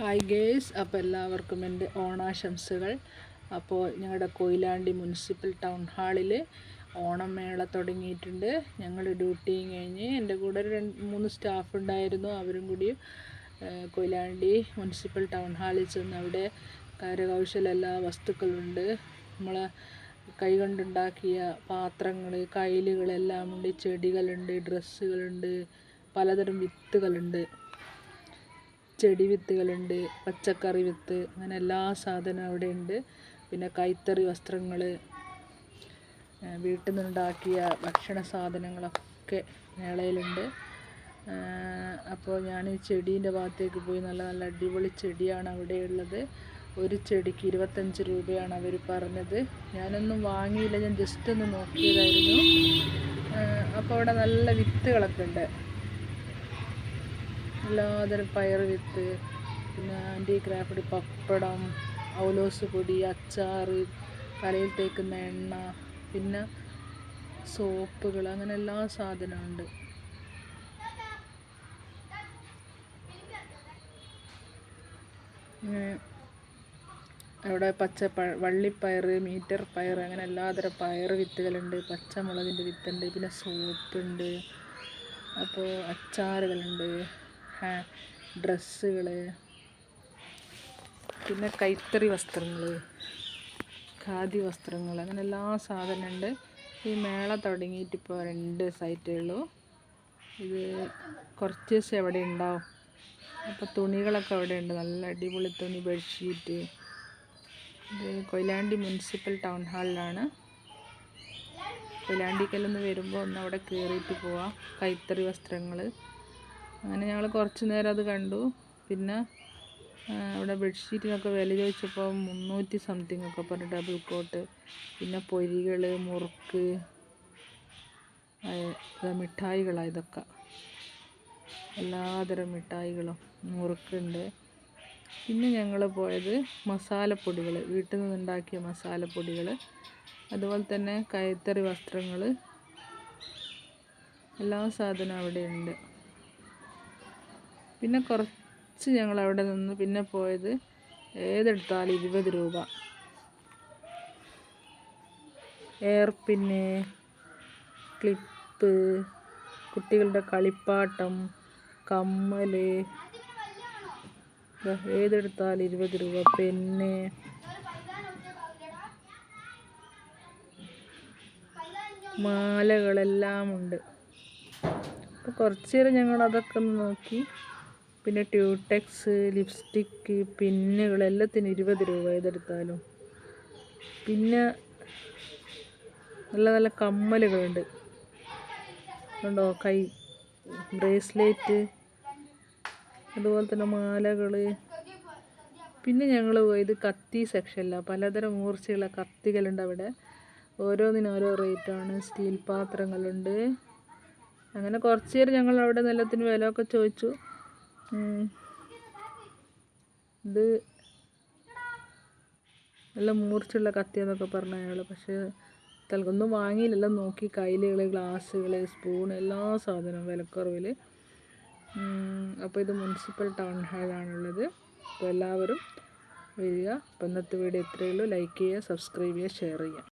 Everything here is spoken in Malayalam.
ഹായ് ഗേഴ്സ് അപ്പോൾ എല്ലാവർക്കും എന്റെ ഓണാശംസകൾ. അപ്പോൾ ഞങ്ങളുടെ കൊയിലാണ്ടി മുനിസിപ്പൽ ടൗൺ ഹാളിൽ ഓണം മേള തുടങ്ങിയിട്ടുണ്ട്. ഞങ്ങൾ ഡ്യൂട്ടിയും കഴിഞ്ഞ് എന്റെ കൂടെ രണ്ട് മൂന്ന് സ്റ്റാഫ് ഉണ്ടായിരുന്നു. അവരും കൂടി കൊയിലാണ്ടി മുനിസിപ്പൽ ടൗൺ ഹാളിൽ ചെന്ന് അവിടെ കരകൗശല എല്ലാ വസ്തുക്കളുണ്ട്. നമ്മൾ കൈകൊണ്ടുണ്ടാക്കിയ പാത്രങ്ങൾ കയ്യിലുകളെല്ലാം ഉണ്ട് ചെടികളുണ്ട് ഡ്രസ്സുകളുണ്ട് പലതരം വിത്തുകളുണ്ട്. ചെടി വിത്തുകളുണ്ട് പച്ചക്കറി വിത്ത് അങ്ങനെ എല്ലാ സാധനവും അവിടെ ഉണ്ട് പിന്നെ കൈത്തറി വസ്ത്രങ്ങൾ വീട്ടിൽ നിന്നുണ്ടാക്കിയ ഭക്ഷണ സാധനങ്ങളൊക്കെ മേളയിലുണ്ട്. അപ്പോൾ ഞാൻ ഈ ചെടീന്റെ ഭാഗത്തേക്ക് പോയി നല്ല നല്ല അടിപൊളി ചെടിയാണ് അവിടെ ഉള്ളത് ഒരു ചെടിക്ക് ഇരുപത്തഞ്ച് രൂപയാണ് അവർ പറഞ്ഞത്. ഞാനൊന്നും വാങ്ങിയില്ല ഞാൻ ജസ്റ്റ് ഒന്ന് നോക്കിയതായിരുന്നു. അപ്പോൾ അവിടെ നല്ല വിത്തുകളൊക്കെ ഉണ്ട്. എല്ലാതരം പയർ വിത്ത് പിന്നെ ആന്റി ക്രാഫ്റ്റ് പപ്പടം ഔലോസ് പൊടി അച്ചാർ തലയിൽ തേക്കുന്ന എണ്ണ പിന്നെ സോപ്പുകൾ അങ്ങനെ എല്ലാ സാധനമുണ്ട് അവിടെ പച്ച പ വള്ളിപ്പയർ മീറ്റർ പയർ അങ്ങനെ എല്ലാതരം പയർ വിത്തുകളുണ്ട് പച്ചമുളകിന്റെ വിത്തുണ്ട് പിന്നെ സോപ്പുണ്ട് അപ്പോൾ അച്ചാറുകളുണ്ട്. ഡ്രസ്സുകൾ പിന്നെ കൈത്തറി വസ്ത്രങ്ങൾ ഖാദി വസ്ത്രങ്ങൾ അങ്ങനെ എല്ലാ സാധനമുണ്ട് ഈ മേള തുടങ്ങിയിട്ട് ഇപ്പോൾ രണ്ട് സൈറ്റേ ഉള്ളൂ. ഇത് കുറച്ച് ദിവസം എവിടെ ഉണ്ടാവും. അപ്പോൾ തുണികളൊക്കെ അവിടെ ഉണ്ട്. നല്ല അടിപൊളി തുണി ബെഡ്ഷീറ്റ് ഇത് കൊയിലാണ്ടി മുനിസിപ്പൽ ടൗൺ ഹാളിലാണ് കൊയിലാണ്ടിക്കലൊന്ന് വരുമ്പോൾ ഒന്ന് അവിടെ കയറിയിട്ട് പോവാം. കൈത്തറി വസ്ത്രങ്ങൾ അങ്ങനെ ഞങ്ങൾ കുറച്ച് നേരം അത് കണ്ടു. പിന്നെ അവിടെ ബെഡ്ഷീറ്റിനൊക്കെ വില ചോദിച്ചപ്പോൾ മുന്നൂറ്റി സംതിങ് ഒക്കെ പറഞ്ഞു ഡബിൾ കോട്ട് പിന്നെ പൊരികൾ മുറുക്ക് മിഠായികളാണ് ഇതൊക്കെ. എല്ലാതരം മിഠായികളും മുറുക്കുണ്ട്. പിന്നെ ഞങ്ങൾ പോയത് മസാലപ്പൊടികൾ വീട്ടിൽ നിന്നുണ്ടാക്കിയ മസാലപ്പൊടികൾ അതുപോലെ തന്നെ കൈത്തറി വസ്ത്രങ്ങൾ. എല്ലാ സാധനവും അവിടെ ഉണ്ട് പിന്നെ കുറച്ച് ഞങ്ങൾ അവിടെ നിന്ന് പിന്നെ പോയത് ഏതെടുത്താലും ഇരുപത് രൂപ. എയർ പിന്ന് ക്ലിപ്പ് കുട്ടികളുടെ കളിപ്പാട്ടം കമ്മൽ. ഏതെടുത്താലും ഇരുപത് രൂപ. പിന്നെ മാലകളെല്ലാം ഉണ്ട്. അപ്പോൾ കുറച്ച് നേരം ഞങ്ങൾ അതൊക്കെ ഒന്ന് നോക്കി. പിന്നെ ട്യൂടെക്സ് ലിപ്സ്റ്റിക്ക് പിന്നുകൾ എല്ലാത്തിനും ഇരുപത് രൂപ ഏതെടുത്താലും പിന്നെ നല്ല നല്ല കമ്മലുകളുണ്ട്. ഉണ്ടോ കൈ ബ്രേസ്ലെറ്റ് അതുപോലെ തന്നെ മാലകൾ. പിന്നെ ഞങ്ങൾ പോയത് കത്തി സെക്ഷനിലാണ് പലതരം മൂർച്ചയുള്ള കത്തികളുണ്ട് അവിടെ. ഓരോന്നിനും ഓരോ റേറ്റാണ്. സ്റ്റീൽ പാത്രങ്ങളുണ്ട്. അങ്ങനെ കുറച്ച് നേരം ഞങ്ങൾ അവിടെ നിലത്തിന് വിലയൊക്കെ ചോദിച്ചു. ഇത് നല്ല മൂർച്ചയുള്ള കത്തിയെന്നൊക്കെ പറഞ്ഞു അയാൾ പക്ഷേ തൽക്കം ഒന്നും വാങ്ങിയില്ലല്ലോ. നോക്കി കയ്യിലുകൾ ഗ്ലാസ്സുകൾ സ്പൂൺ എല്ലാ സാധനവും വിലക്കുറവിൽ അപ്പോൾ ഇത് മുനിസിപ്പൽ ടൗൺ ഹാളാണുള്ളത് അപ്പോൾ എല്ലാവരും വരിക. അപ്പം ഇന്നത്തെ വീഡിയോ ഇത്രയേ ഉള്ളൂ. ലൈക്ക് ചെയ്യുക സബ്സ്ക്രൈബ് ചെയ്യുക ഷെയർ ചെയ്യുക.